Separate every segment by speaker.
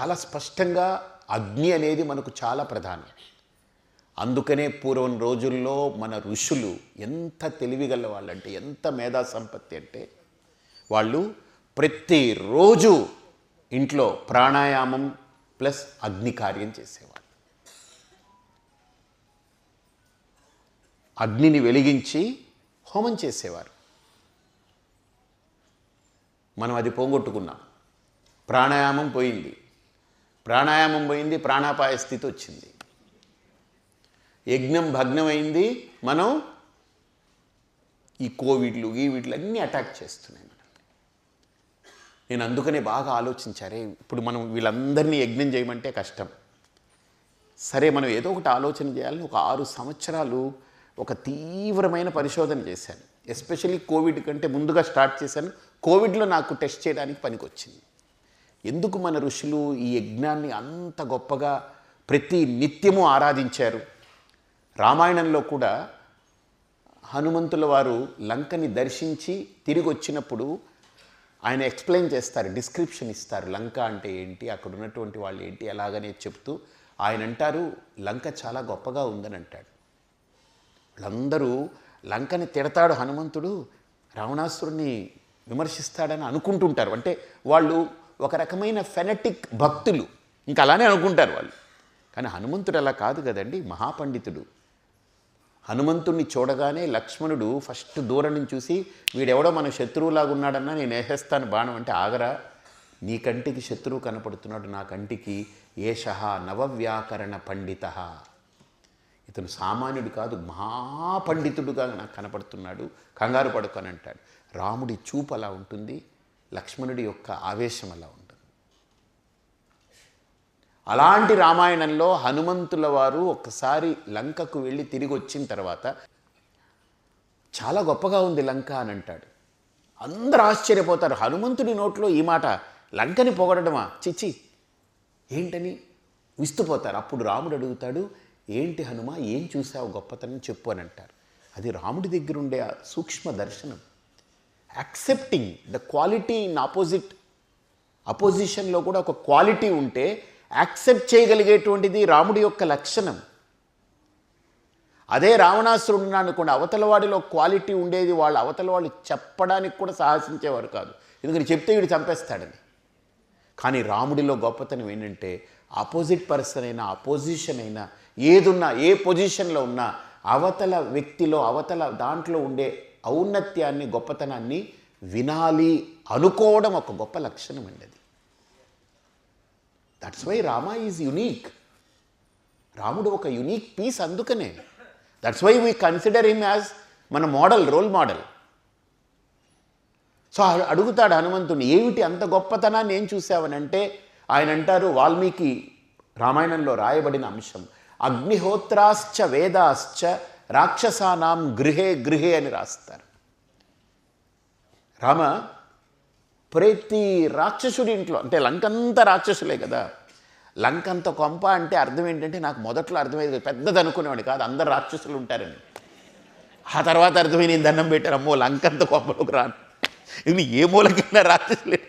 Speaker 1: చాలా స్పష్టంగా అగ్ని అనేది మనకు చాలా ప్రధానం. అందుకనే పూర్వం రోజుల్లో మన ఋషులు ఎంత తెలివిగల వాళ్ళంటే ఎంత మేధా సంపత్తి అంటే వాళ్ళు ప్రతిరోజు ఇంట్లో ప్రాణాయామం ప్లస్ అగ్ని కార్యం చేసేవాళ్ళు. అగ్నిని వెలిగించి హోమం చేసేవారు. మనం అది పోగొట్టుకున్నాం. ప్రాణాయామం పోయింది. ప్రాణాయామం పోయింది ప్రాణాపాయ స్థితి వచ్చింది. యజ్ఞం భగ్నమైంది మనం ఈ కోవిడ్లు ఈ వీటిలు అన్నీ అటాక్ చేస్తున్నాయి మనల్ని. నేను అందుకనే బాగా ఆలోచించారే ఇప్పుడు మనం వీళ్ళందరినీ యజ్ఞం చేయమంటే కష్టం. సరే మనం ఏదో ఒకటి ఆలోచన చేయాలని ఒక ఆరు సంవత్సరాలు ఒక తీవ్రమైన పరిశోధన చేశాను. ఎస్పెషల్లీ కోవిడ్ కంటే ముందుగా స్టార్ట్ చేశాను. కోవిడ్లో నాకు టెస్ట్ చేయడానికి పనికొచ్చింది. ఎందుకు మన ఋషులు ఈ యజ్ఞాన్ని అంత గొప్పగా ప్రతి నిత్యము ఆరాధించారు? రామాయణంలో కూడా హనుమంతుల వారు లంకని దర్శించి తిరిగి వచ్చినప్పుడు ఆయన ఎక్స్ప్లెయిన్ చేస్తారు డిస్క్రిప్షన్ ఇస్తారు. లంక అంటే ఏంటి? అక్కడ ఉన్నటువంటి వాళ్ళు ఏంటి? ఎలాగనే చెప్తూ ఆయన అంటారు లంక చాలా గొప్పగా ఉందని అంటాడు. వాళ్ళందరూ లంకని తిడతాడు హనుమంతుడు రావణాసురుని విమర్శిస్తాడని అనుకుంటుంటారు. అంటే వాళ్ళు ఒక రకమైన ఫెనటిక్ భక్తులు. ఇంకా అలానే అనుకుంటారు వాళ్ళు. కానీ హనుమంతుడు అలా కాదు కదండి మహాపండితుడు. హనుమంతుణ్ణి చూడగానే లక్ష్మణుడు ఫస్ట్ దూరం నుంచి చూసి వీడెవడో మన శత్రువులాగా ఉన్నాడన్నా నేను వేసేస్తాను బాణం అంటే ఆగరా నీ కంటికి శత్రువు కనపడుతున్నాడు నా కంటికి ఏష నవవ్యాకరణ పండిత. ఇతను సామాన్యుడు కాదు మహాపండితుడుగా నాకు కనపడుతున్నాడు కంగారు పడుకొని అంటాడు రాముడి చూపు అలా ఉంటుంది లక్ష్మణుడి యొక్క ఆవేశం అలా ఉంటుంది. అలాంటి రామాయణంలో హనుమంతుల వారు ఒక్కసారి లంకకు వెళ్ళి తిరిగి వచ్చిన తర్వాత చాలా గొప్పగా ఉంది లంక అని అంటాడు. అందరూ ఆశ్చర్యపోతారు. హనుమంతుడి నోట్లో ఈ మాట లంకని పొగడమా చిచ్చి! ఏంటని? విస్తుపోతారు. అప్పుడు రాముడు అడుగుతాడు ఏంటి హనుమ ఏం చూసావు గొప్పతనం? చెప్పు అని అంటారు. అది రాముడి దగ్గర ఉండే సూక్ష్మ దర్శనం. Accepting the quality in opposite అపోజిషన్లో కూడా ఒక క్వాలిటీ ఉంటే యాక్సెప్ట్ చేయగలిగేటువంటిది రాముడి యొక్క లక్షణం. అదే రావణాసురుడు అనుకోండి అవతల వాడిలో క్వాలిటీ ఉండేది వాళ్ళు అవతల వాళ్ళు చెప్పడానికి కూడా సాహసించేవారు కాదు. ఎందుకని చెప్తే వీడు చంపేస్తాడని. కానీ రాముడిలో గొప్పతనం ఏంటంటే ఆపోజిట్ పర్సన్ అయినా అపోజిషన్ అయినా ఏదున్నా ఏ పొజిషన్లో ఉన్నా అవతల వ్యక్తిలో అవతల దాంట్లో ఉండే ఔన్నత్యాన్ని గొప్పతనాన్ని వినాలి అనుకోవడం ఒక గొప్ప లక్షణం అండి అది. That's why Rama is unique రాముడు ఒక యునీక్ పీస్ అందుకనే. That's why we consider him as మన మోడల్ రోల్ మోడల్ సో అడుగుతాడు హనుమంతుని ఏమిటి అంత గొప్పతనాన్ని ఏం చూసావనంటే ఆయన అంటారు వాల్మీకి రామాయణంలో రాయబడిన అంశం అగ్నిహోత్రాశ్చ వేదాశ్చ రాక్షసానాం గృహే గృహే అని రాస్తారు. రామ ప్రతి రాక్షసుడి ఇంట్లో అంటే లంకంతా రాక్షసులే కదా. లంకంత కొంప అంటే అర్థం ఏంటంటే నాకు మొదట్లో అర్థమయ్యేది పెద్దది అనుకునేవాడు కాదు అందరు రాక్షసులు ఉంటారని. ఆ తర్వాత అర్థమైంది నేను దండం పెట్టారు? అమ్మో లంకంత కొంపలోకి రాను ఇవి ఏ మూలకైనా రాక్షసులే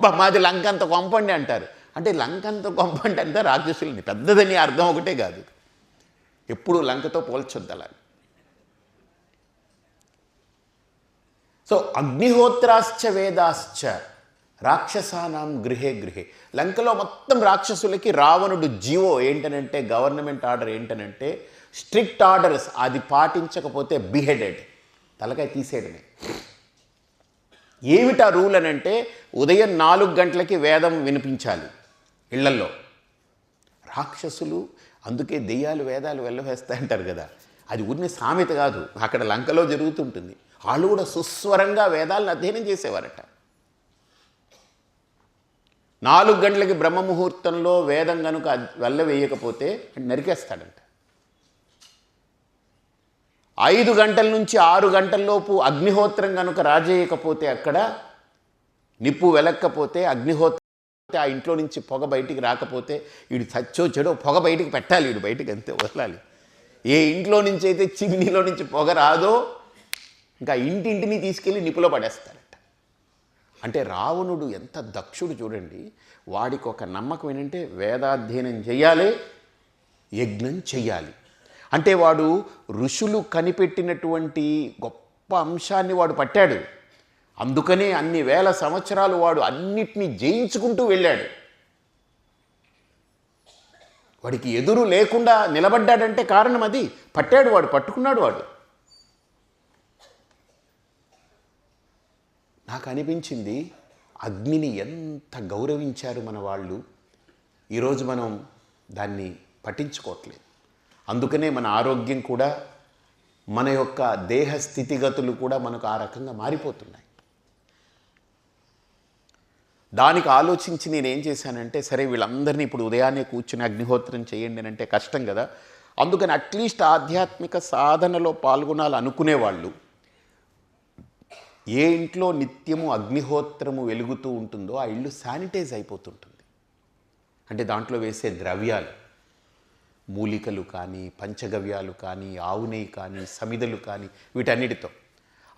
Speaker 1: బా మాది లంకంత కొంపండి అంటారు. అంటే లంకంత కొంప అంటే అంతా రాక్షసులని పెద్దదని అర్థం ఒకటే కాదు. ఎప్పుడు లంకతో పోల్చొద్దు అలా. సో అగ్నిహోత్రాశ్చ వేదాశ్చ రాక్షసానాం గృహే గృహే. లంకలో మొత్తం రాక్షసులకి రావణుడు జీవో ఏంటనంటే గవర్నమెంట్ ఆర్డర్ ఏంటనంటే స్ట్రిక్ట్ ఆర్డర్స్ అది పాటించకపోతే బిహెడెడ్. తలకాయ తీసేయడమే. ఏమిటా రూల్ అని అంటే ఉదయం నాలుగు గంటలకి వేదం వినిపించాలి ఇళ్ళల్లో. రాక్షసులు అందుకే దెయ్యాలు వేదాలు వెళ్ళవేస్తాయంటారు కదా. అది ఊరిని సామెత కాదు. అక్కడ లంకలో జరుగుతుంటుంది. వాళ్ళు కూడా సుస్వరంగా వేదాలను అధ్యయనం చేసేవారట. నాలుగు గంటలకి బ్రహ్మ ముహూర్తంలో వేదం కనుక వెళ్ళవేయకపోతే నరికేస్తాడంట. ఐదు గంటల నుంచి ఆరు గంటల్లోపు అగ్నిహోత్రం కనుక రాజేయకపోతే అక్కడ నిప్పు వెలక్కపోతే అగ్నిహోత్రం ఆ ఇంట్లో నుంచి పొగ బయటికి రాకపోతే వీడు చచ్చో చెడో పొగ బయటికి పెట్టాలి వీడు బయటికి అంతే వదలాలి. ఏ ఇంట్లో నుంచి అయితే చిమ్నీలో నుంచి పొగ రాదో ఇంకా ఇంటింటిని తీసుకెళ్ళి నిపులో పడేస్తారట. అంటే రావణుడు ఎంత దక్షుడు చూడండి వాడికి ఒక నమ్మకం ఏంటంటే వేదాధ్యయనం చేయాలి యజ్ఞం చెయ్యాలి అంటే వాడు ఋషులు కనిపెట్టినటువంటి గొప్ప అంశాన్ని వాడు పట్టాడు. అందుకనే అన్ని వేల సంవత్సరాలు వాడు అన్నిటినీ జయించుకుంటూ వెళ్ళాడు. వాడికి ఎదురు లేకుండా నిలబడ్డాడంటే కారణం అది. పట్టాడు వాడు పట్టుకున్నాడు వాడు. నాకు అనిపించింది అగ్నిని ఎంత గౌరవించారు మన వాళ్ళు. ఈరోజు మనం దాన్ని పట్టించుకోవట్లేదు. అందుకనే మన ఆరోగ్యం కూడా మన యొక్క దేహ స్థితిగతులు కూడా మనకు ఆ రకంగా మారిపోతున్నాయి. దానికి ఆలోచించి నేను ఏం చేశానంటే సరే వీళ్ళందరినీ ఇప్పుడు ఉదయాన్నే కూర్చుని అగ్నిహోత్రం చేయండి అంటే కష్టం కదా. అందుకని అట్లీస్ట్ ఆధ్యాత్మిక సాధనలో పాల్గొనాలి అనుకునేవాళ్ళు. ఏ ఇంట్లో నిత్యము అగ్నిహోత్రము వెలుగుతూ ఉంటుందో ఆ ఇల్లు శానిటైజ్ అయిపోతుంటుంది. అంటే దాంట్లో వేసే ద్రవ్యాలు మూలికలు కానీ పంచగవ్యాలు కానీ ఆవు కానీ సమిదలు కానీ వీటన్నిటితో.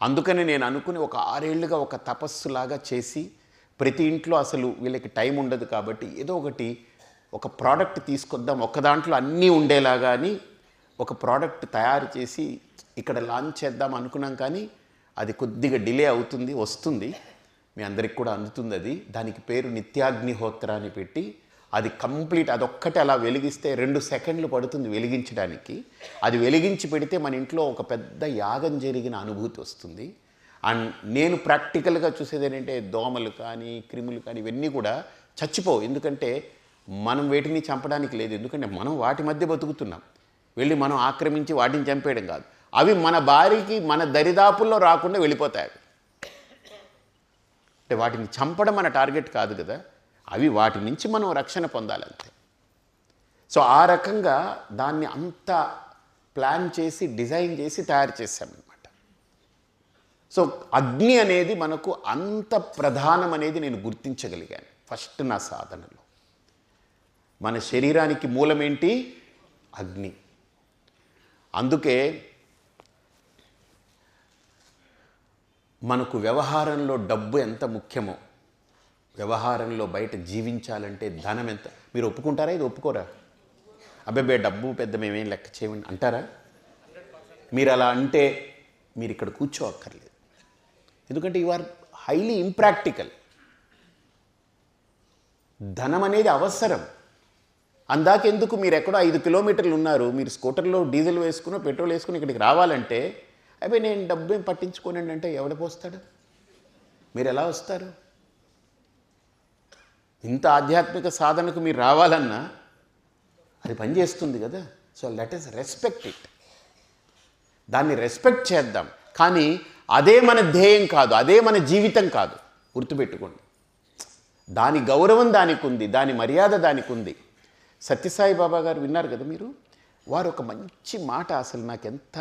Speaker 1: అందుకని నేను అనుకుని ఒక ఆరేళ్ళుగా ఒక తపస్సులాగా చేసి ప్రతి ఇంట్లో అసలు వీళ్ళకి టైం ఉండదు కాబట్టి ఏదో ఒకటి ఒక ప్రోడక్ట్ తీసుకొద్దాం ఒక దాంట్లో అన్నీ ఉండేలాగా అని ఒక ప్రోడక్ట్ తయారు చేసి ఇక్కడ లాంచ్ చేద్దాం అనుకున్నాం కానీ అది కొద్దిగా డిలే అవుతుంది వస్తుంది. మీ అందరికి కూడా అందుతుంది అది. దానికి పేరు నిత్యాగ్నిహోత్ర అని పెట్టి అది కంప్లీట్ అదొక్కటి అలా వెలిగిస్తే రెండు సెకండ్లు పడుతుంది వెలిగించడానికి. అది వెలిగించి పెడితే మన ఇంట్లో ఒక పెద్ద యాగం జరిగిన అనుభూతి వస్తుంది. అండ్ నేను ప్రాక్టికల్గా చూసేది ఏంటంటే దోమలు కానీ క్రిములు కానీ ఇవన్నీ కూడా చచ్చిపోవు. ఎందుకంటే మనం వేటిని చంపడానికి లేదు. ఎందుకంటే మనం వాటి మధ్య బతుకుతున్నాం. వెళ్ళి మనం ఆక్రమించి వాటిని చంపేయడం కాదు. అవి మన బారికి మన దరిదాపుల్లో రాకుండా వెళ్ళిపోతాయి అంటే వాటిని చంపడం మన టార్గెట్ కాదు కదా. అవి వాటి నుంచి మనం రక్షణ పొందాలంతే. సో ఆ రకంగా దాన్ని అంత ప్లాన్ చేసి డిజైన్ చేసి తయారు చేశాము సో అగ్ని అనేది మనకు అంత ప్రధానం అనేది నేను గుర్తించగలిగాను ఫస్ట్ నా సాధనలో. మన శరీరానికి మూలమేంటి? అగ్ని. అందుకే మనకు వ్యవహారంలో డబ్బు ఎంత ముఖ్యమో వ్యవహారంలో బయట జీవించాలంటే ధనం ఎంత? మీరు ఒప్పుకుంటారా? ఇది ఒప్పుకోరా? అబ్బాయి డబ్బు పెద్ద మేమేం లెక్క చేయమని అంటారా? మీరు అలా అంటే మీరు ఇక్కడ కూర్చోక్కర్లేదు. ఎందుకంటే యు ఆర్ హైలీ ఇంప్రాక్టికల్. ధనం అనేది అవసరం. అందాకెందుకు మీరు ఎక్కడో ఐదు కిలోమీటర్లు ఉన్నారు మీరు స్కూటర్లో డీజిల్ వేసుకుని పెట్రోల్ వేసుకుని ఇక్కడికి రావాలంటే అవి నేను డబ్బు ఏం పట్టించుకోనండి అంటే ఎవడ పోస్తాడు? మీరు ఎలా వస్తారు? ఇంత ఆధ్యాత్మిక సాధనకు మీరు రావాలన్నా అది పనిచేస్తుంది కదా. So let us respect it దాన్ని రెస్పెక్ట్ చేద్దాం. కానీ అదే మన ధ్యేయం కాదు అదే మన జీవితం కాదు. గుర్తుపెట్టుకోండి. దాని గౌరవం దానికి ఉంది దాని మర్యాద దానికి ఉంది సత్యసాయి బాబా గారు విన్నారు కదా మీరు? వారు ఒక మంచి మాట అసలు నాకు ఎంత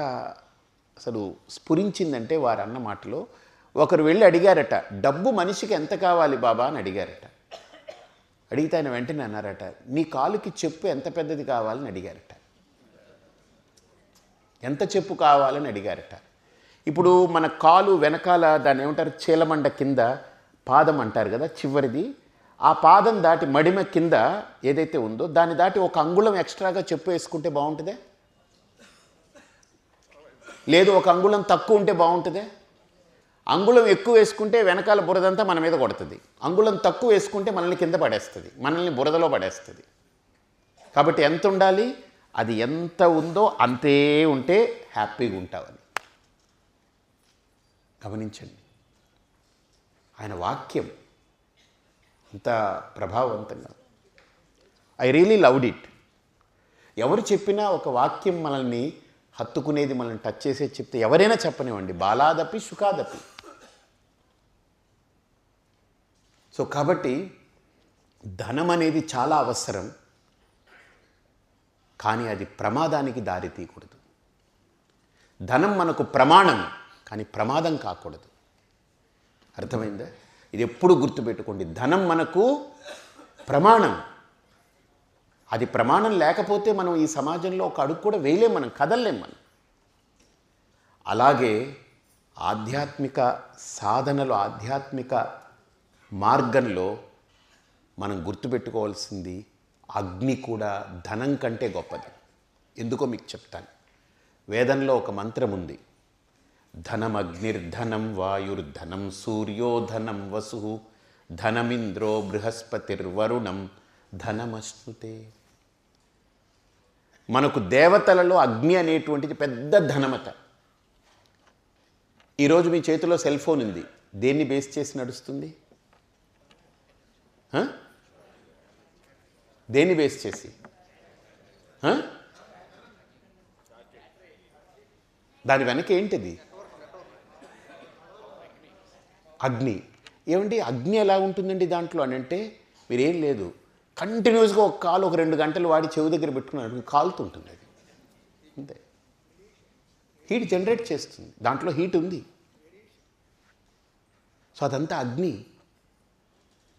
Speaker 1: అసలు స్ఫురించిందంటే వారు అన్న మాటలో ఒకరు వెళ్ళి అడిగారట డబ్బు మనిషికి ఎంత కావాలి బాబా? అని అడిగారట. అడిగితే ఆయన వెంటనే అన్నారట నీ కాలుకి చెప్పు ఎంత పెద్దది కావాలని అడిగారట. ఎంత చెప్పు కావాలని అడిగారట. ఇప్పుడు మన కాలు వెనకాల దాన్ని ఏమంటారు? చీలమండ కింద పాదం అంటారు కదా చివరిది. ఆ పాదం దాటి మడిమ కింద ఏదైతే ఉందో దాన్ని దాటి ఒక అంగుళం ఎక్స్ట్రాగా చెప్పు వేసుకుంటే బాగుంటుందే? లేదు ఒక అంగుళం తక్కువ ఉంటే బాగుంటుందే? అంగుళం ఎక్కువ వేసుకుంటే వెనకాల బురదంతా మన మీద కొడుతుంది. అంగుళం తక్కువ వేసుకుంటే మనల్ని కింద పడేస్తుంది. మనల్ని బురదలో పడేస్తుంది. కాబట్టి ఎంత ఉండాలి? అది ఎంత ఉందో అంతే ఉంటే హ్యాపీగా ఉంటావని గమనించండి. ఆయన వాక్యం అంత ప్రభావవంతంగా. ఐ రియలీ లవ్డ్ ఇట్ ఎవరు చెప్పినా ఒక వాక్యం మనల్ని హత్తుకునేది మనల్ని టచ్ చేసేది చెప్తే ఎవరైనా చెప్పనివ్వండి. బాలాదపి సుఖాదపి. సో కాబట్టి ధనం అనేది చాలా అవసరం. కానీ అది ప్రమాదానికి దారి తీయకూడదు. ధనం మనకు ప్రమాణం. కానీ ప్రమాదం కాకూడదు. అర్థమైందా? ఇది ఎప్పుడు గుర్తుపెట్టుకోండి. ధనం మనకు ప్రమాణం. అది ప్రమాణం లేకపోతే మనం ఈ సమాజంలో ఒక అడుగు కూడా వేయలేం మనం కదలలేం మనం. అలాగే ఆధ్యాత్మిక సాధనలు ఆధ్యాత్మిక మార్గంలో మనం గుర్తుపెట్టుకోవాల్సింది అగ్ని కూడా ధనం కంటే గొప్పది. ఎందుకో మీకు చెప్తాను. వేదంలో ఒక మంత్రం ఉంది. ధనమగ్నిర్ధనం వాయుర్ధనం సూర్యోధనం వసు ధనమింద్రో బృహస్పతిర్వరుణం ధనమశ్నుతే మనకు దేవతలలో అగ్ని అనేటువంటిది పెద్ద ధనమత ఈరోజు మీ చేతిలో సెల్ ఫోన్ ఉంది. దేన్ని బేస్ చేసి నడుస్తుంది? దేన్ని బేస్ చేసి? దాని వెనక ఏంటిది? అగ్ని. ఏమండి అగ్ని ఎలా ఉంటుందండి దాంట్లో అని అంటే మీరేం లేదు. కంటిన్యూస్గా ఒక కాలు ఒక రెండు గంటలు వాడి చెవి దగ్గర పెట్టుకున్నాడు కాలుతుంటుంది అది. అంతే. హీట్ జనరేట్ చేస్తుంది. దాంట్లో హీట్ ఉంది. సో అదంతా అగ్ని.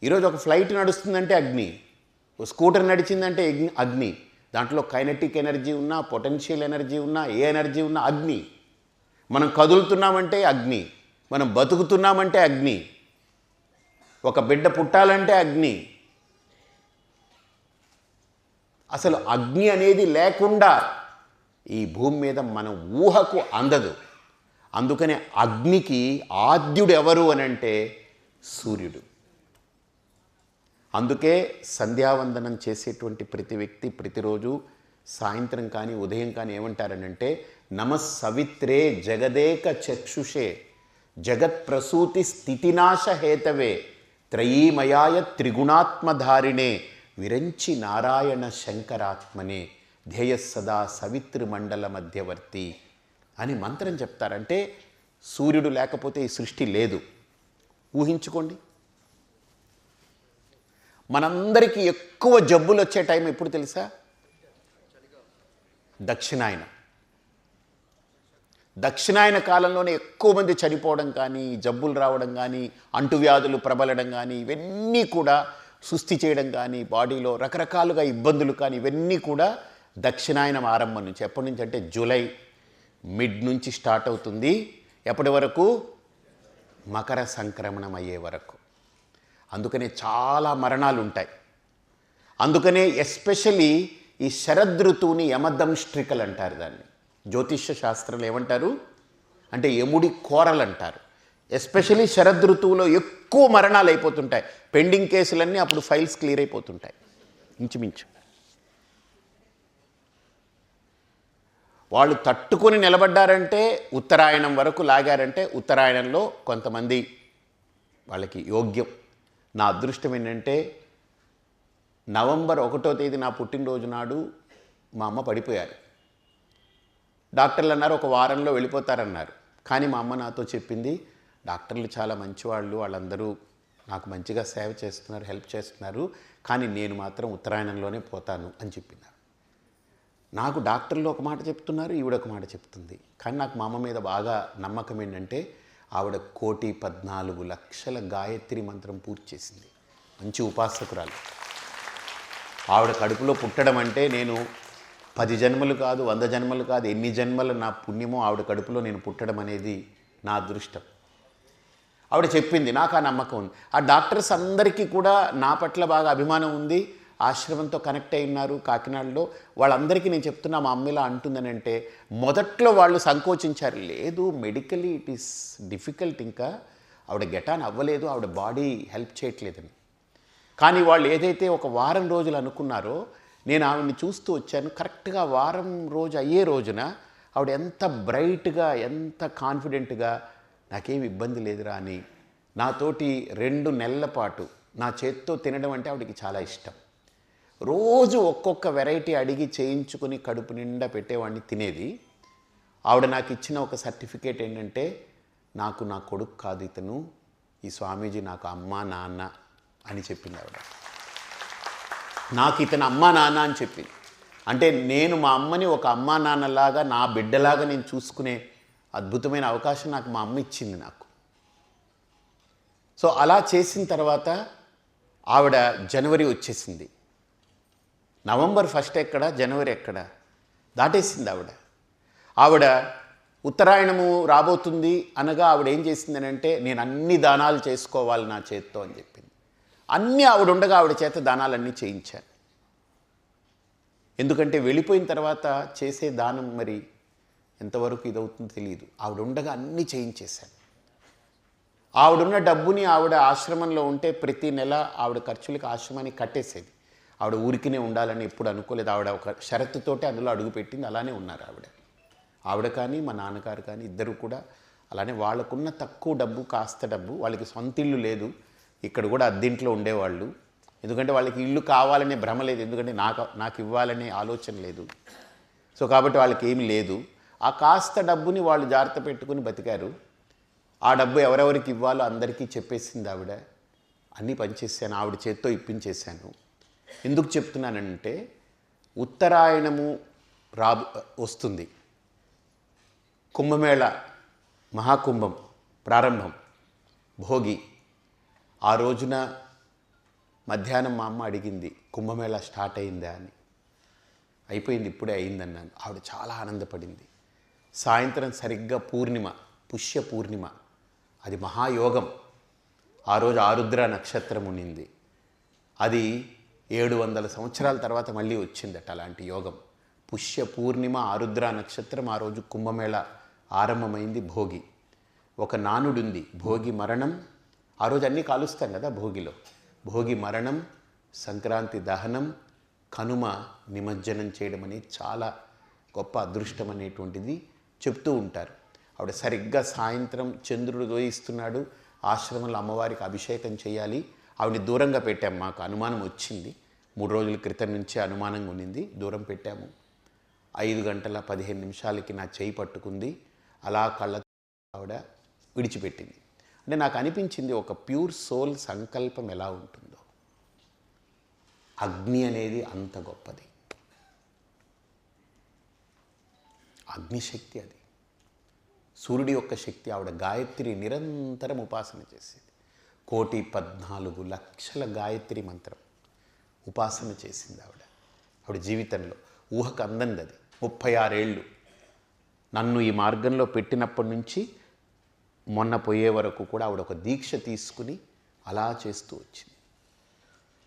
Speaker 1: ఈరోజు ఒక ఫ్లైట్ నడుస్తుందంటే అగ్ని. ఓ స్కూటర్ నడిచిందంటే అగ్ని అగ్ని. దాంట్లో కైనటిక్ ఎనర్జీ ఉన్నా పొటెన్షియల్ ఎనర్జీ ఉన్నా ఏ ఎనర్జీ ఉన్నా అగ్ని. మనం కదులుతున్నామంటే అగ్ని. మనం బతుకుతున్నామంటే అగ్ని. ఒక బిడ్డ పుట్టాలంటే అగ్ని. అసలు అగ్ని అనేది లేకుండా ఈ భూమి మీద మన ఊహకు అందదు. అందుకనే అగ్నికి ఆద్యుడు ఎవరు అని అంటే సూర్యుడు. అందుకే సంధ్యావందనం చేసేటువంటి ప్రతి వ్యక్తి ప్రతిరోజు సాయంత్రం కానీ ఉదయం కానీ ఏమంటారనంటే నమ సవిత్రే జగదేక చక్షుషే. జగత్ ప్రసూతి స్థితినాశ హేతవే త్రయీమయాయ త్రిగుణాత్మధారిణే విరంచి నారాయణ శంకరాత్మనే ధ్యేయస్సదా సదా సవితృమండల మధ్యవర్తి అని మంత్రం చెప్తారంటే సూర్యుడు లేకపోతే ఈ సృష్టి లేదు. ఊహించుకోండి. మనందరికీ ఎక్కువ జబ్బులు వచ్చే టైం ఎప్పుడు తెలుసా? దక్షిణాయన. దక్షిణాయన కాలంలోనే ఎక్కువ మంది చనిపోవడం కానీ జబ్బులు రావడం కానీ అంటువ్యాధులు ప్రబలడం కానీ ఇవన్నీ కూడా సుస్థి చేయడం కానీ బాడీలో రకరకాలుగా ఇబ్బందులు కానీ ఇవన్నీ కూడా దక్షిణాయనం ఆరంభం నుంచి. ఎప్పటి నుంచి అంటే జూలై మిడ్ నుంచి స్టార్ట్ అవుతుంది. ఎప్పటి వరకు? మకర సంక్రమణం అయ్యే వరకు. అందుకనే చాలా మరణాలు ఉంటాయి అందుకనే ఎస్పెషలీ ఈ శరదృతువుని యమదంష్ట్రికలు అంటారు దాన్ని. జ్యోతిష్య శాస్త్రాలు ఏమంటారు? అంటే యముడి కోరలు అంటారు ఎస్పెషలీ శరదృతువులో ఎక్కువ మరణాలు అయిపోతుంటాయి. పెండింగ్ కేసులన్నీ అప్పుడు ఫైల్స్ క్లియర్ అయిపోతుంటాయి. ఇంచుమించు. వాళ్ళు తట్టుకొని నిలబడ్డారంటే ఉత్తరాయణం వరకు లాగారంటే ఉత్తరాయణంలో కొంతమంది వాళ్ళకి యోగ్యం. నా అదృష్టం ఏంటంటే నవంబర్ ఒకటో తేదీ నా పుట్టినరోజు నాడు మా అమ్మ పడిపోయారు. డాక్టర్లు అన్నారు ఒక వారంలో వెళ్ళిపోతారన్నారు. కానీ మా అమ్మ నాతో చెప్పింది డాక్టర్లు చాలా మంచివాళ్ళు వాళ్ళందరూ నాకు మంచిగా సేవ చేస్తున్నారు హెల్ప్ చేస్తున్నారు కానీ నేను మాత్రం ఉత్తరాయణంలోనే పోతాను అని చెప్పినారు. నాకు డాక్టర్లు ఒక మాట చెప్తున్నారు ఈవిడ ఒక మాట చెప్తుంది. కానీ నాకు మా అమ్మ మీద బాగా నమ్మకం ఏంటంటే ఆవిడ కోటి పద్నాలుగు లక్షల గాయత్రి మంత్రం పూర్తి చేసింది. మంచి ఉపాసకురాలు. ఆవిడ కడుపులో పుట్టడం అంటే నేను పది జన్మలు కాదు వంద జన్మలు కాదు ఎన్ని జన్మలు నా పుణ్యమో ఆవిడ కడుపులో నేను పుట్టడం అనేది నా అదృష్టం. ఆవిడ చెప్పింది నాకు ఆ నమ్మకం ఉంది. ఆ డాక్టర్స్ అందరికీ కూడా నా పట్ల బాగా అభిమానం ఉంది. ఆశ్రమంతో కనెక్ట్ అయి ఉన్నారు కాకినాడలో. వాళ్ళందరికీ నేను చెప్తున్నా మా అమ్మ ఇలా అంటుందని అంటే మొదట్లో వాళ్ళు సంకోచించారు లేదు మెడికలీ ఇట్ ఈస్ డిఫికల్ట్ ఇంకా. ఆవిడ గెటాన్ అవ్వలేదు ఆవిడ బాడీ హెల్ప్ చేయట్లేదని. కానీ వాళ్ళు ఏదైతే ఒక వారం రోజులు అనుకున్నారో నేను ఆవిడని చూస్తూ వచ్చాను. కరెక్ట్గా వారం రోజు అయ్యే రోజున ఆవిడ ఎంత బ్రైట్గా ఎంత కాన్ఫిడెంట్గా నాకేం ఇబ్బంది లేదురా అని నాతోటి రెండు నెలల పాటు నా చేత్తో తినడం అంటే ఆవిడకి చాలా ఇష్టం. రోజు ఒక్కొక్క వెరైటీ అడిగి చేయించుకుని కడుపు నిండా పెట్టేవాడిని తినేది. ఆవిడ నాకు ఇచ్చిన ఒక సర్టిఫికేట్ ఏంటంటే నాకు నా కొడుకు కాదు ఇతను ఈ స్వామీజీ నాకు అమ్మ నాన్న అని చెప్పింది ఆవిడ. నాకు ఇతను అమ్మ నాన్న అని చెప్పింది అంటే నేను మా అమ్మని ఒక అమ్మా నాన్నలాగా నా బిడ్డలాగా నేను చూసుకునే అద్భుతమైన అవకాశం నాకు మా అమ్మ ఇచ్చింది నాకు. సో అలా చేసిన తర్వాత ఆవిడ జనవరి వచ్చేసింది. నవంబర్ ఫస్ట్ ఎక్కడ జనవరి ఎక్కడ? దాటేసింది ఆవిడ. ఆవిడ ఉత్తరాయణము రాబోతుంది అనగా ఆవిడ ఏం చేసిందని అంటే నేను అన్ని దానాలు చేసుకోవాలి నా చేత్తో అని చెప్పింది. అన్నీ ఆవిడ ఉండగా ఆవిడ చేత దానాలన్నీ చేయించాను. ఎందుకంటే వెళ్ళిపోయిన తర్వాత చేసే దానం మరి ఎంతవరకు ఇదవుతుందో తెలియదు ఆవిడ ఉండగా అన్నీ చేయించేశాను. ఆవిడున్న డబ్బుని ఆవిడ ఆశ్రమంలో ఉంటే ప్రతి నెల ఆవిడ ఖర్చులకు ఆశ్రమాన్ని కట్టేసేది. ఆవిడ ఊరికినే ఉండాలని ఎప్పుడు అనుకోలేదు. ఆవిడ ఒక షరతుతోటే అందులో అడుగుపెట్టింది అలానే ఉన్నారు ఆవిడ. ఆవిడ కానీ మా నాన్నగారు కానీ ఇద్దరు కూడా అలానే వాళ్ళకున్న తక్కువ డబ్బు కాస్త డబ్బు వాళ్ళకి సొంత ఇల్లు లేదు. ఇక్కడ కూడా అద్దింట్లో ఉండేవాళ్ళు. ఎందుకంటే వాళ్ళకి ఇల్లు కావాలనే భ్రమ లేదు. ఎందుకంటే నాకు నాకు ఇవ్వాలనే ఆలోచన లేదు. సో కాబట్టి వాళ్ళకి ఏమి లేదు. ఆ కాస్త డబ్బుని వాళ్ళు జాగ్రత్త పెట్టుకుని బతికారు. ఆ డబ్బు ఎవరెవరికి ఇవ్వాలో అందరికీ చెప్పేసింది ఆవిడ. అన్నీ పనిచేసాను ఆవిడ చేత్తో ఇప్పించేశాను. ఎందుకు చెప్తున్నానంటే ఉత్తరాయణము రాబు వస్తుంది. కుంభమేళ మహాకుంభం ప్రారంభం భోగి. ఆ రోజున మధ్యాహ్నం మా అమ్మ అడిగింది కుంభమేళ స్టార్ట్ అయిందా? అని. అయిపోయింది ఇప్పుడే అయిందన్నాను ఆవిడ చాలా ఆనందపడింది. సాయంత్రం సరిగ్గా పూర్ణిమ పుష్య పూర్ణిమ అది మహాయోగం. ఆ రోజు ఆరుద్ర నక్షత్రం ఉండింది అది ఏడు వందల సంవత్సరాల తర్వాత మళ్ళీ వచ్చిందట అలాంటి యోగం. పుష్య పూర్ణిమ ఆరుద్ర నక్షత్రం ఆ రోజు కుంభమేళ ఆరంభమైంది భోగి. ఒక నానుడుంది భోగి మరణం ఆ రోజు అన్నీ కాలుస్తాం కదా భోగిలో. భోగి మరణం సంక్రాంతి దహనం కనుమ నిమజ్జనం చేయడం అనేది చాలా గొప్ప అదృష్టం అనేటువంటిది చెప్తూ ఉంటారు. ఆవిడ సరిగ్గా సాయంత్రం చంద్రుడు దోయిస్తున్నాడు ఆశ్రమంలో అమ్మవారికి అభిషేకం చేయాలి. ఆవిడని దూరంగా పెట్టాం మాకు అనుమానం వచ్చింది. మూడు రోజుల క్రితం నుంచే అనుమానంగా ఉన్నింది దూరం పెట్టాము. ఐదు గంటల పదిహేను నిమిషాలకి నా చేయి పట్టుకుంది. అలా కళ్ళ ఆవిడ విడిచిపెట్టింది. అంటే నాకు అనిపించింది ఒక ప్యూర్ సోల్ సంకల్పం ఎలా ఉంటుందో. అగ్ని అనేది అంత గొప్పది. అగ్నిశక్తి అది. సూర్యుడి యొక్క శక్తి ఆవిడ గాయత్రి నిరంతరం ఉపాసన చేసేది. కోటి పద్నాలుగు లక్షల గాయత్రి మంత్రం ఉపాసన చేసింది ఆవిడ. ఆవిడ జీవితంలో ఊహకు అందంది అది. ముప్పై ఆరేళ్ళు నన్ను ఈ మార్గంలో పెట్టినప్పటి నుంచి మొన్న పోయే వరకు కూడా ఆవిడ ఒక దీక్ష తీసుకుని అలా చేస్తూ వచ్చింది.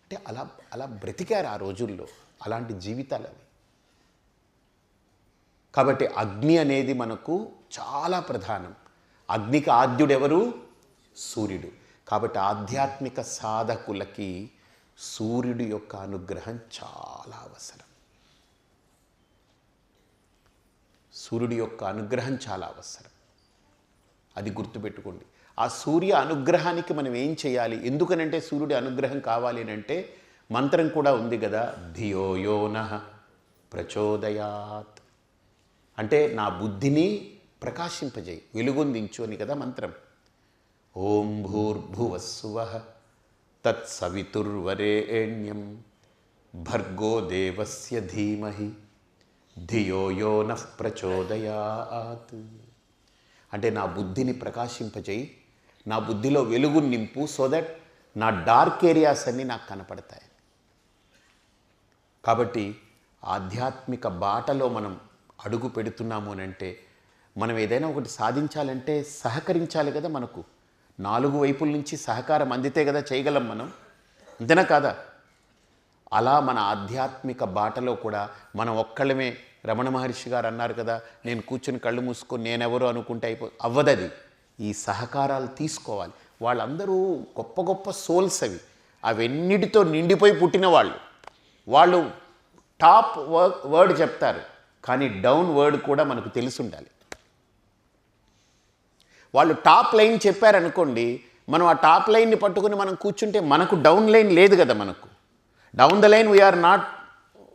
Speaker 1: అంటే అలా అలా బ్రతికారు ఆ రోజుల్లో అలాంటి జీవితాలు అవి. కాబట్టి అగ్ని అనేది మనకు చాలా ప్రధానం. అగ్నికి ఆద్యుడెవరు? సూర్యుడు. కాబట్టి ఆధ్యాత్మిక సాధకులకి సూర్యుడి యొక్క అనుగ్రహం చాలా అవసరం. సూర్యుడి యొక్క అనుగ్రహం చాలా అవసరం. అది గుర్తుపెట్టుకోండి. ఆ సూర్య అనుగ్రహానికి మనం ఏం చేయాలి? ఎందుకనంటే సూర్యుడి అనుగ్రహం కావాలి అని అంటే మంత్రం కూడా ఉంది కదా ధియోయోన ప్రచోదయాత్. అంటే నా బుద్ధిని ప్రకాశింపజేయి. వెలుగొందించు అని కదా మంత్రం. ఓం భూర్భువస్సువ తత్సవితుర్వరేణ్యం భర్గో దేవస్య ధీమహి ధియో యో నః ప్రచోదయాత్. అంటే నా బుద్ధిని ప్రకాశింపజేయి నా బుద్ధిలో వెలుగు నింపు సో దట్ నా డార్క్ ఏరియాస్ అన్నీ నాకు కనపడతాయి. కాబట్టి ఆధ్యాత్మిక బాటలో మనం అడుగు పెడుతున్నాము అని అంటే మనం ఏదైనా ఒకటి సాధించాలంటే సహకరించాలి కదా మనకు. నాలుగు వైపుల నుంచి సహకారం అందితే కదా చేయగలం మనం. అంతేనా కాదా? అలా మన ఆధ్యాత్మిక బాటలో కూడా మనం ఒక్కళ్ళమే రమణ మహర్షి గారు అన్నారు కదా నేను కూర్చుని కళ్ళు మూసుకొని నేనెవరు అనుకుంటే అయిపో అవ్వదది. ఈ సహకారాలు తీసుకోవాలి. వాళ్ళందరూ గొప్ప గొప్ప సోల్స్ అవి. అవన్నిటితో నిండిపోయి పుట్టిన వాళ్ళు. వాళ్ళు టాప్ వర్డ్ చెప్తారు. కానీ డౌన్ వర్డ్ కూడా మనకు తెలిసి ఉండాలి వాళ్ళు టాప్ లైన్ చెప్పారనుకోండి మనం ఆ టాప్ లైన్ని పట్టుకుని మనం కూర్చుంటే మనకు డౌన్ లైన్ లేదు కదా మనకు. Down the line we are not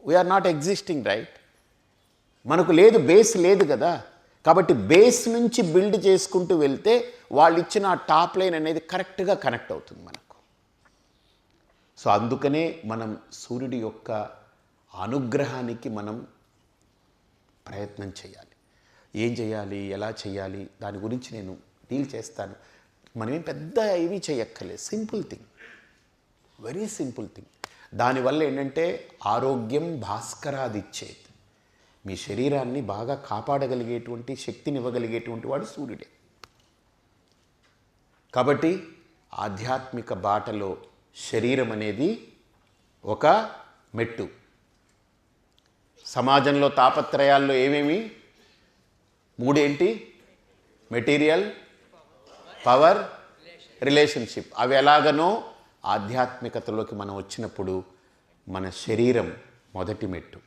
Speaker 1: we are not existing right మనకు లేదు బేస్ లేదు కదా. కాబట్టి బేస్ నుంచి బిల్డ్ చేసుకుంటూ వెళ్తే వాళ్ళు ఇచ్చిన ఆ టాప్ లైన్ అనేది కరెక్ట్గా కనెక్ట్ అవుతుంది మనకు. సో అందుకనే మనం సూర్యుడి యొక్క అనుగ్రహానికి మనం ప్రయత్నం చేయాలి. ఏం చేయాలి ఎలా చేయాలి దాని గురించి నేను డీల్ చేస్తాను. మనమేం పెద్ద ఏమీ చేయక్కర్లేదు. Simple thing very simple thing దానివల్ల ఏంటంటే ఆరోగ్యం భాస్కరాదిచ్చేది. మీ శరీరాన్ని బాగా కాపాడగలిగేటువంటి శక్తిని ఇవ్వగలిగేటువంటి వాడు సూర్యుడే. కాబట్టి ఆధ్యాత్మిక బాటలో శరీరం అనేది ఒక మెట్టు. సమాజంలో తాపత్రయాల్లో ఏమేమి? మూడేంటి? Material power relationship. అవి ఎలాగనో ఆధ్యాత్మికతలోకి మనం వచ్చినప్పుడు మన శరీరం మొదటి మెట్టు.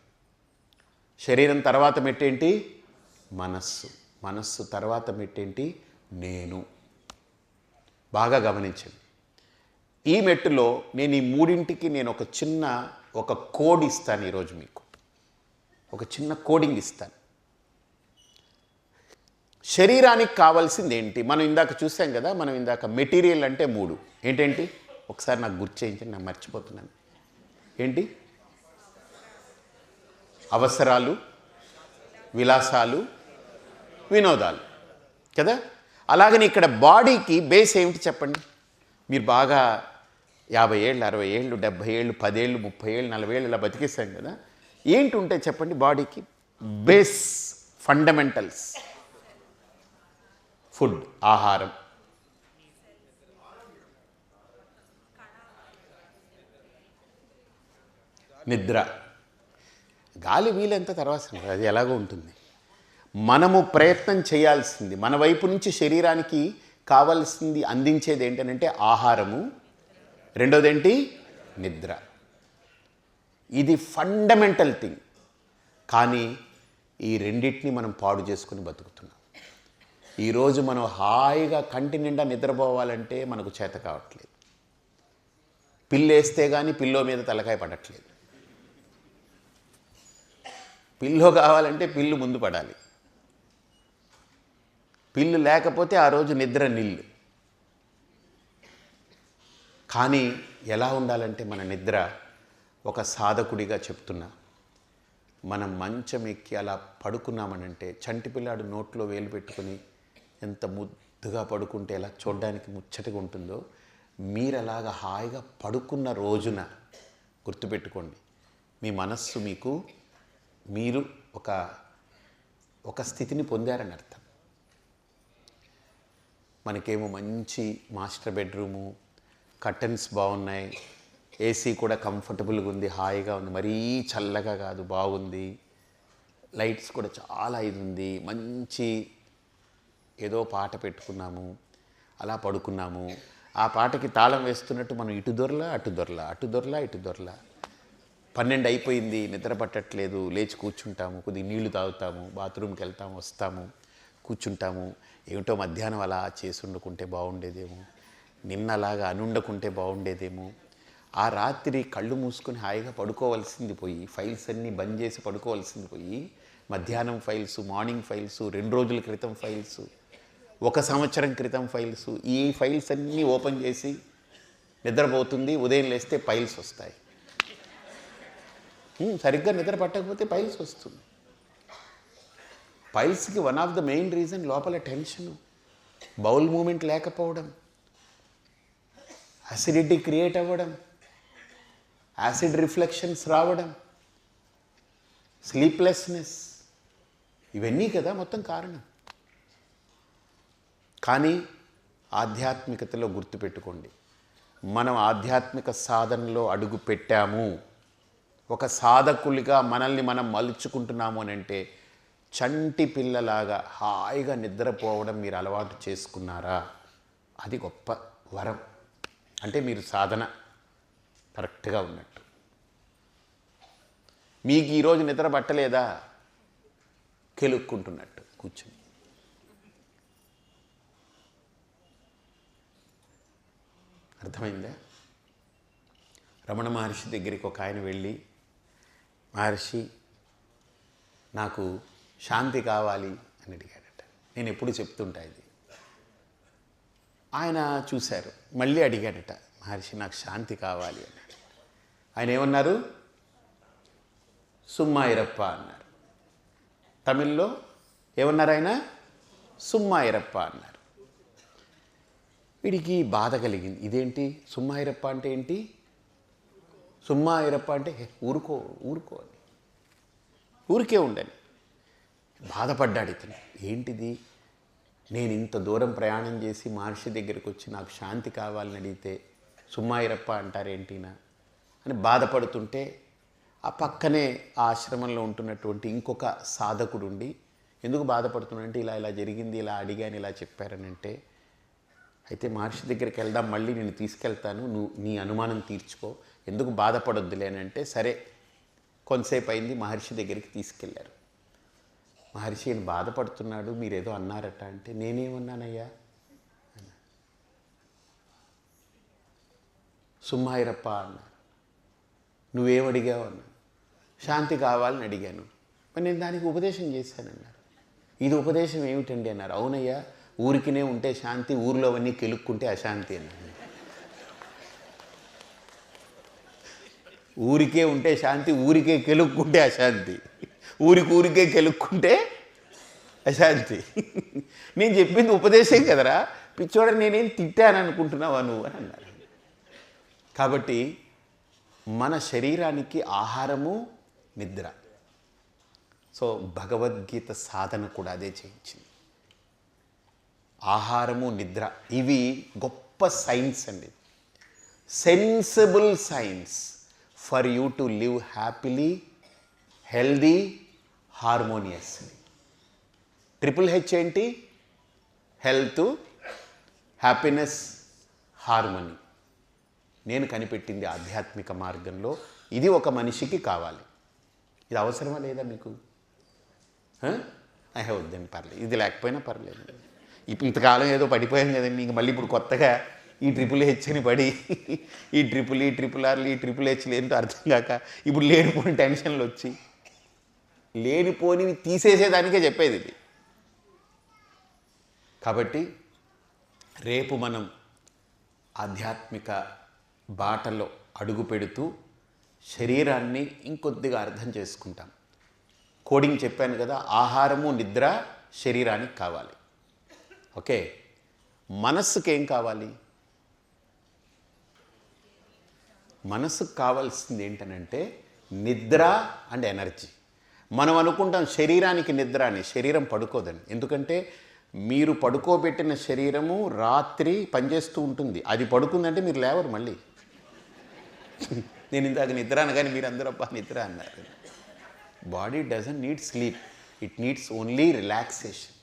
Speaker 1: శరీరం తర్వాత మెట్టేంటి? మనస్సు. మనస్సు తర్వాత మెట్టేంటి? నేను. బాగా గమనించండి. ఈ మెట్టులో నేను ఈ మూడింటికి నేను ఒక చిన్న ఒక కోడ్ ఇస్తాను ఈరోజు మీకు. ఒక చిన్న కోడింగ్ ఇస్తాను. శరీరానికి కావాల్సింది ఏంటి? మనం ఇందాక చూసాం కదా మనం ఇందాక మెటీరియల్ అంటే మూడు. ఏంటేంటి? ఒకసారి నాకు గుర్తు చేయించండి నేను మర్చిపోతున్నాను. ఏంటి? అవసరాలు విలాసాలు వినోదాలు కదా? అలాగని ఇక్కడ బాడీకి బేస్ ఏమిటి చెప్పండి? మీరు బాగా యాభై ఏళ్ళు అరవై ఏళ్ళు డెబ్భై ఏళ్ళు పదేళ్ళు ముప్పై ఏళ్ళు నలభై ఏళ్ళు ఇలా బతికేసాం కదా? ఏంటి ఉంటాయి చెప్పండి బాడీకి? Base fundamentals. ఫుడ్ ఆహారం. నిద్ర. గాలి వీలంత తర్వాత అది ఎలాగో ఉంటుంది. మనము ప్రయత్నం చేయాల్సింది మన వైపు నుంచి శరీరానికి కావాల్సింది అందించేది ఏంటనంటే ఆహారము. రెండోదేంటి? నిద్ర. ఇది ఫండమెంటల్ థింగ్ కానీ ఈ రెండింటిని మనం పాడు చేసుకుని బతుకుతున్నాం. ఈరోజు మనం హాయిగా కంటి నిండా నిద్రపోవాలంటే మనకు చేత కావట్లేదు. పిల్లేస్తే కానీ పిల్లో మీద తలకాయ పడట్లేదు. పిల్లో కావాలంటే పిల్లు ముందు పడాలి. పిల్లు లేకపోతే ఆ రోజు నిద్ర నిల్లు కానీ ఎలా ఉండాలంటే మన నిద్ర ఒక సాధకుడిగా చెప్తున్నా. మనం మంచం ఎక్కి అలా పడుకున్నామనంటే చంటి పిల్లాడు నోట్లో వేలు పెట్టుకొని ఎంత ముద్దుగా పడుకుంటే ఎలా చూడడానికి ముచ్చటగా ఉంటుందో మీరు అలాగ హాయిగా పడుకున్న రోజున గుర్తుపెట్టుకోండి. మీ మనస్సు మీకు మీరు ఒక ఒక స్థితిని పొందారని అర్థం. మనకేమో మంచి మాస్టర్ బెడ్రూము కర్టన్స్ బాగున్నాయి ఏసీ కూడా కంఫర్టబుల్గా ఉంది హాయిగా ఉంది మరీ చల్లగా కాదు బాగుంది లైట్స్ కూడా చాలా ఇది ఉంది మంచి ఏదో పాట పెట్టుకున్నాము అలా పడుకున్నాము. ఆ పాటకి తాళం వేస్తున్నట్టు మనం ఇటు దొరలా అటు దొరలా అటు దొరలా ఇటు దొరలా. పన్నెండు అయిపోయింది నిద్ర పట్టట్లేదు లేచి కూర్చుంటాము కొద్దిగా నీళ్ళు తాగుతాము బాత్రూమ్కి వెళ్తాము వస్తాము కూర్చుంటాము. ఏమిటో మధ్యాహ్నం అలా చేసి వండుకుంటే బాగుండేదేమో. నిన్నలాగా అనుండకుంటే బాగుండేదేమో. ఆ రాత్రి కళ్ళు మూసుకొని హాయిగా పడుకోవాల్సింది పోయి ఫైల్స్ అన్నీ బంద్ చేసి పడుకోవాల్సింది పోయి మధ్యాహ్నం ఫైల్స్ మార్నింగ్ ఫైల్స్ రెండు రోజుల క్రితం ఫైల్స్ ఒక సంవత్సరం క్రితం ఫైల్స్ ఈ ఫైల్స్ అన్నీ ఓపెన్ చేసి నిద్రపోతుంది ఉదయం లేస్తే ఫైల్స్ వస్తాయి. సరిగ్గా నిద్ర పట్టకపోతే పైల్స్ వస్తుంది. పైల్స్కి one of the main reason లోపల టెన్షన్ బౌల్ మూమెంట్ లేకపోవడం. అసిడిటీ క్రియేట్ అవ్వడం. యాసిడ్ రిఫ్లెక్షన్స్ రావడం. స్లీప్లెస్నెస్ ఇవన్నీ కదా మొత్తం కారణం. కానీ ఆధ్యాత్మికతలో గుర్తుపెట్టుకోండి. మనం ఆధ్యాత్మిక సాధనలో అడుగు పెట్టాము. ఒక సాధకులుగా మనల్ని మనం మలుచుకుంటున్నాము అని అంటే చంటి పిల్లలాగా హాయిగా నిద్రపోవడం మీరు అలవాటు చేసుకున్నారా? అది గొప్ప వరం. అంటే మీరు సాధన కరెక్ట్గా ఉన్నట్టు. మీకు ఈరోజు నిద్ర పట్టలేదా? కెలుక్కుంటున్నట్టు కూర్చుని. అర్థమైందా? రమణ మహర్షి దగ్గరికి ఒక ఆయన వెళ్ళి మహర్షి నాకు శాంతి కావాలి అని అడిగాడట. నేను ఎప్పుడు చెప్తుంటా ఇది? ఆయన చూశారు. మళ్ళీ అడిగాడట మహర్షి నాకు శాంతి కావాలి అన్నాడు ఆయన ఏమన్నారు? సుమ్మాయిరప్ప అన్నారు. తమిళ్ళో ఏమన్నారు ఆయన? సుమ్మాయిరప్ప అన్నారు. వీడికి బాధ కలిగింది. ఇదేంటి? సుమ్మాయిరప్ప అంటే ఏంటి? సుమ్మాయిరప్ప అంటే ఊరుకో ఊరుకో అని. ఊరికే ఉండని. బాధపడ్డాడు ఇతను. ఏంటిది? నేను ఇంత దూరం ప్రయాణం చేసి మహర్షి దగ్గరికి వచ్చి నాకు శాంతి కావాలని అడిగితే సుమ్మాయిరప్ప అంటారేంటినా? అని బాధపడుతుంటే ఆ పక్కనే ఆ ఆశ్రమంలో ఉంటున్నటువంటి ఇంకొక సాధకుడు ఉండి ఎందుకు బాధపడుతున్నాడంటే ఇలా ఇలా జరిగింది ఇలా అడిగాను ఇలా చెప్పారనంటే అయితే మహర్షి దగ్గరికి వెళ్దాం మళ్ళీ నేను తీసుకెళ్తాను నువ్వు నీ అనుమానం తీర్చుకో ఎందుకు బాధపడొద్దులేనంటే సరే కొంతసేపు అయింది మహర్షి దగ్గరికి తీసుకెళ్ళారు. మహర్షి ఈయన బాధపడుతున్నాడు మీరేదో అన్నారట అంటే నేనేమన్నానయ్యా? సుమ్మాయిరప్ప అన్నారు. నువ్వేమడిగావు అన్నా శాంతి కావాలని అడిగాను. మరి నేను దానికి ఉపదేశం చేశానన్నారు. ఇది ఉపదేశం ఏమిటండి అన్నారు. అవునయ్యా ఊరికినే ఉంటే శాంతి ఊరిలో అవన్నీ కెలుక్కుంటే అశాంతి అన్నారు. ఊరికే ఉంటే శాంతి ఊరికే కెలుక్కుంటే అశాంతి. ఊరికి ఊరికే కెలుక్కుంటే అశాంతి. నేను చెప్పింది ఉపదేశం కదరా? పిచ్చోడ నేనేం తిట్టాను అనుకుంటున్నావా నువ్వు అని అన్నారు. కాబట్టి మన శరీరానికి ఆహారము నిద్ర. సో భగవద్గీత సాధన కూడా అదే చేయించింది. ఆహారము నిద్ర ఇవి గొప్ప సైన్స్ అండి. Sensible science. For you to live happily healthy harmoniously triple H ఏంటి? Health happiness harmony. నేను కనిపెట్టింది ఆధ్యాత్మిక మార్గంలో. ఇది ఒక మనిషికి కావాలి. ఇది అవసరమా లేదా మీకు? ఐ వద్దండి పర్లేదు ఇది లేకపోయినా పర్లేదు. ఇప్పుడు ఇంతకాలం ఏదో పడిపోయాం కదండి ఇంక మళ్ళీ ఇప్పుడు కొత్తగా ఈ ట్రిపుల్ హెచ్ అని పడి ఈ ట్రిపుల్ e, ఈ ట్రిపుల్ ఆర్లు ఈ ట్రిపుల్ హెచ్లు ఏంటో అర్థం కాక ఇప్పుడు లేనిపోని టెన్షన్లు వచ్చి లేనిపోనివి తీసేసేదానికే చెప్పేది ఇది. కాబట్టి రేపు మనం ఆధ్యాత్మిక బాటలో అడుగు పెడుతూ శరీరాన్ని ఇంకొద్దిగా అర్థం చేసుకుంటాం. కోడింగ్ చెప్పాను కదా ఆహారము నిద్ర శరీరానికి కావాలి. ఓకే? మనస్సుకి ఏం కావాలి? మనసుకు కావాల్సింది ఏంటనంటే నిద్ర అండ్ ఎనర్జీ. మనం అనుకుంటాం శరీరానికి నిద్ర అని శరీరం పడుకోదని. ఎందుకంటే మీరు పడుకోబెట్టిన శరీరము రాత్రి పనిచేస్తూ ఉంటుంది. అది పడుకుందంటే మీరు లేవరు మళ్ళీ. నేను ఇందాక నిద్ర అనగానే మీరు అందరూ అబ్బా నిద్ర అన్నారు. Body doesn't need sleep. It needs only relaxation.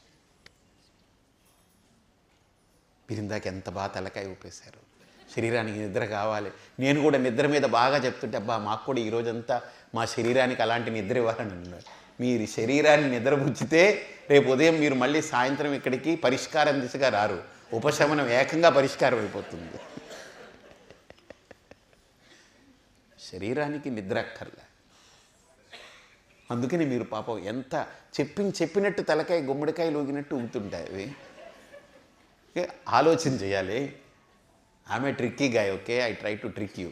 Speaker 1: మీరు ఇందాక ఎంత బాగా తలకాయ ఊపేశారు. శరీరానికి నిద్ర కావాలి. నేను కూడా నిద్ర మీద బాగా చెప్తుంటే అబ్బా మాకు కూడా ఈరోజంతా మా శరీరానికి అలాంటి నిద్ర ఇవ్వాలని అన్నారు మీరు శరీరాన్ని నిద్రపుచ్చితే రేపు ఉదయం మీరు మళ్ళీ సాయంత్రం ఇక్కడికి పరిష్కారం దిశగా రారు. ఉపశమనం ఏకంగా పరిష్కారం అయిపోతుంది. శరీరానికి నిద్ర అక్కర్లే. అందుకని మీరు పాపం ఎంత చెప్పి చెప్పినట్టు తలకాయ గుమ్మడికాయలు ఊగినట్టు ఊగుతుంటాయి అవి. ఆలోచన చేయాలి. ఆమె ట్రిక్కీ గాయ okay I try to trick you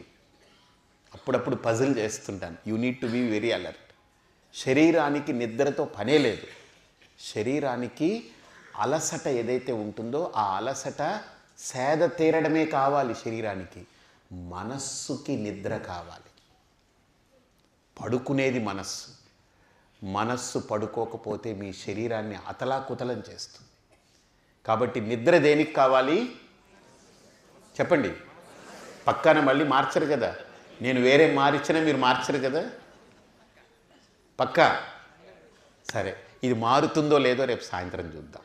Speaker 1: అప్పుడప్పుడు పజిల్ చేస్తుంటాను. You need to be very alert శరీరానికి నిద్రతో పనే లేదు. శరీరానికి అలసట ఏదైతే ఉంటుందో ఆ అలసట సేద తీరడమే కావాలి శరీరానికి. మనస్సుకి నిద్ర కావాలి. పడుకునేది మనస్సు. మనస్సు పడుకోకపోతే మీ శరీరాన్ని అతలాకుతలం చేస్తుంది. కాబట్టి నిద్ర దేనికి కావాలి? చెప్పండి. పక్కన మళ్ళీ మార్చరు కదా. నేను వేరే మారిచ్చినా మీరు మార్చరు కదా. పక్కా? సరే. ఇది మారుతుందో లేదో రేపు సాయంత్రం చూద్దాం.